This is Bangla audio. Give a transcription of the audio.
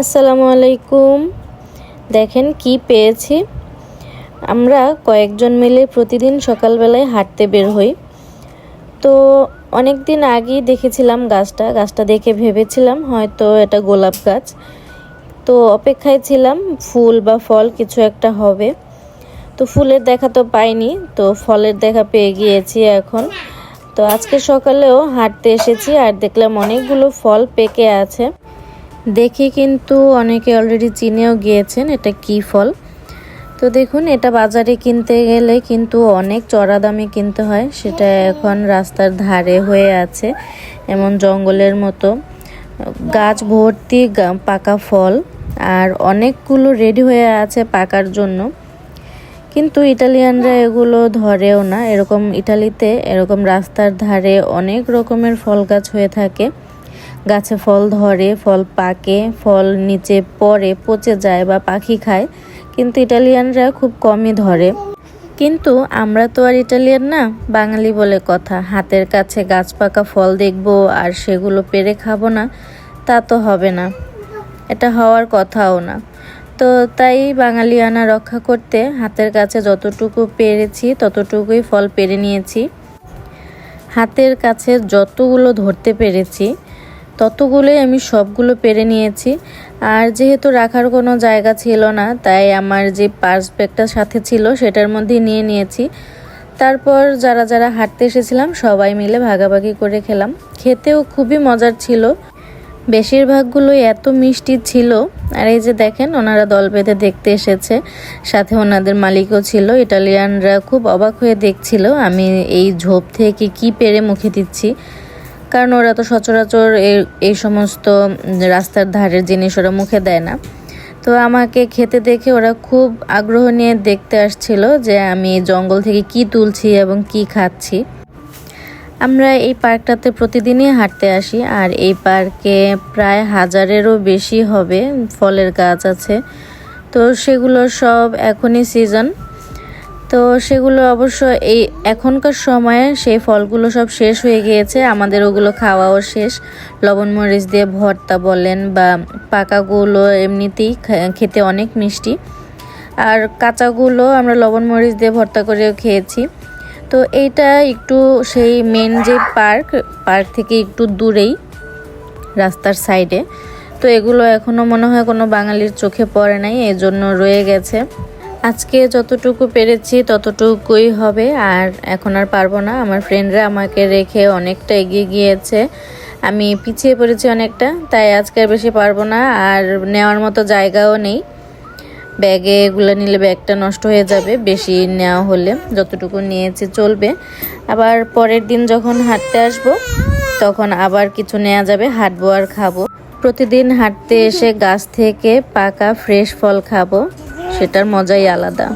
আসসালামু আলাইকুম। দেখেন কি পেয়েছি। আমরা কয়েকজন মিলে প্রতিদিন সকালবেলায় হাঁটতে বের হই। তো অনেক দিন আগেই দেখেছিলাম গাছটা। গাছটা দেখে ভেবেছিলাম হয়তো এটা গোলাপ গাছ। তো অপেক্ষায় ছিলাম, ফুল বা ফল কিছু একটা হবে। তো ফুলের দেখা তো পাইনি, তো ফলের দেখা পেয়ে গিয়েছি এখন। তো আজকে সকালেও হাঁটতে এসেছি আর দেখলাম অনেকগুলো ফল পেকে আছে। দেখে কিন্তু অনেকে অলরেডি চিনেও গিয়েছেন এটা কি ফল। তো দেখুন, এটা বাজারে কিনতে গেলে কিন্তু অনেক চড়া দামে কিনতে হয়। সেটা এখন রাস্তার ধারে হয়ে আছে, এমন জঙ্গলের মতো। গাছ ভর্তি পাকা ফল, আর অনেকগুলো রেডি হয়ে আছে পাকার জন্য। কিন্তু ইটালিয়ানরা এগুলো ধরেও না। এরকম ইটালিতে এরকম রাস্তার ধারে অনেক রকমের ফল গাছ হয়ে থাকে। গাছে ফল ধরে, ফল পাকে, ফল নিচে পড়ে, পচে যায় বা পাখি খায়। কিন্তু ইটালিয়ানরা খুব কমই ধরে। কিন্তু আমরা তো আর ইটালিয়ান না, বাঙালি বলে কথা। হাতের কাছে গাছ পাকা ফল দেখব আর সেগুলো পেরে খাব না, তা তো হবে না। এটা হওয়ার কথাও না। তো তাই বাঙালিয়ানা রক্ষা করতে হাতের কাছে যতটুকু পেরেছি, ততটুকুই ফল পেরে নিয়েছি। হাতের কাছে যতগুলো ধরতে পেরেছি ততগুলোই আমি সবগুলো পেরে নিয়েছি। আর যেহেতু রাখার কোনো জায়গা ছিল না, তাই আমার যে পার্স ব্যাগটা সাথে ছিল সেটার মধ্যে নিয়ে নিয়েছি। তারপর যারা যারা হাঁটতে এসেছিলাম, সবাই মিলে ভাগাভাগি করে খেলাম। খেতেও খুবই মজার ছিল। বেশিরভাগগুলোই এত মিষ্টি ছিল। আর এই যে দেখেন, ওনারা দল বেঁধে দেখতে এসেছে। সাথে ওনাদের মালিকও ছিল। ইটালিয়ানরা খুব অবাক হয়ে দেখছিল, আমি এই ঝোপ থেকে কি পেরে মুখে দিচ্ছি। কারণ ওরা তো সচরাচর এই সমস্ত রাস্তার ধারের জিনিস ওরা মুখে দেয় না। তো আমাকে খেতে দেখে ওরা খুব আগ্রহ নিয়ে দেখতে আসছিল যে আমি জঙ্গল থেকে কি তুলছি এবং কি খাচ্ছি। আমরা এই পার্কটাতে প্রতিদিনই হাঁটতে আসি আর এই পার্কে প্রায় হাজারেরও বেশি হবে ফলের গাছ আছে। তো সেগুলো সব এখনই সিজন তো সেগুলো অবশ্য এই এখনকার সময়ে সেই ফলগুলো সব শেষ হয়ে গিয়েছে। আমাদের ওগুলো খাওয়াও শেষ। লবণ মরিচ দিয়ে ভর্তা বলেন বা পাকাগুলো এমনিতেই খেতে অনেক মিষ্টি। আর কাঁচাগুলো আমরা লবণ মরিচ দিয়ে ভর্তা করেও খেয়েছি। তো এইটা একটু সেই মেন যে পার্ক পার্ক থেকে একটু দূরেই, রাস্তার সাইডে তো এগুলো এখনও মনে হয় কোনো বাঙালির চোখে পড়ে নাই এই জন্য রয়ে গেছে। আজকে যতটুকু পেরেছি ততটুকুই হবে, আর এখন আর পারব না। আমার ফ্রেন্ডরা আমাকে রেখে অনেকটা এগিয়ে গিয়েছে। আমি পিছিয়ে পড়েছি অনেকটা, তাই আজকে আর বেশি পারব না, আর নেওয়ার মতো জায়গাও নেই। ব্যাগে এগুলো নিলে ব্যাগটা নষ্ট হয়ে যাবে, বেশি নেওয়া হলে যতটুকু নিয়েছে চলবে। আবার পরের দিন যখন হাঁটতে আসব, তখন আবার কিছু নেওয়া যাবে, হাঁটবো আর খাব। প্রতিদিন হাঁটতে এসে গাছ থেকে পাকা ফ্রেশ ফল খাব। সেটার মজাই আলাদা।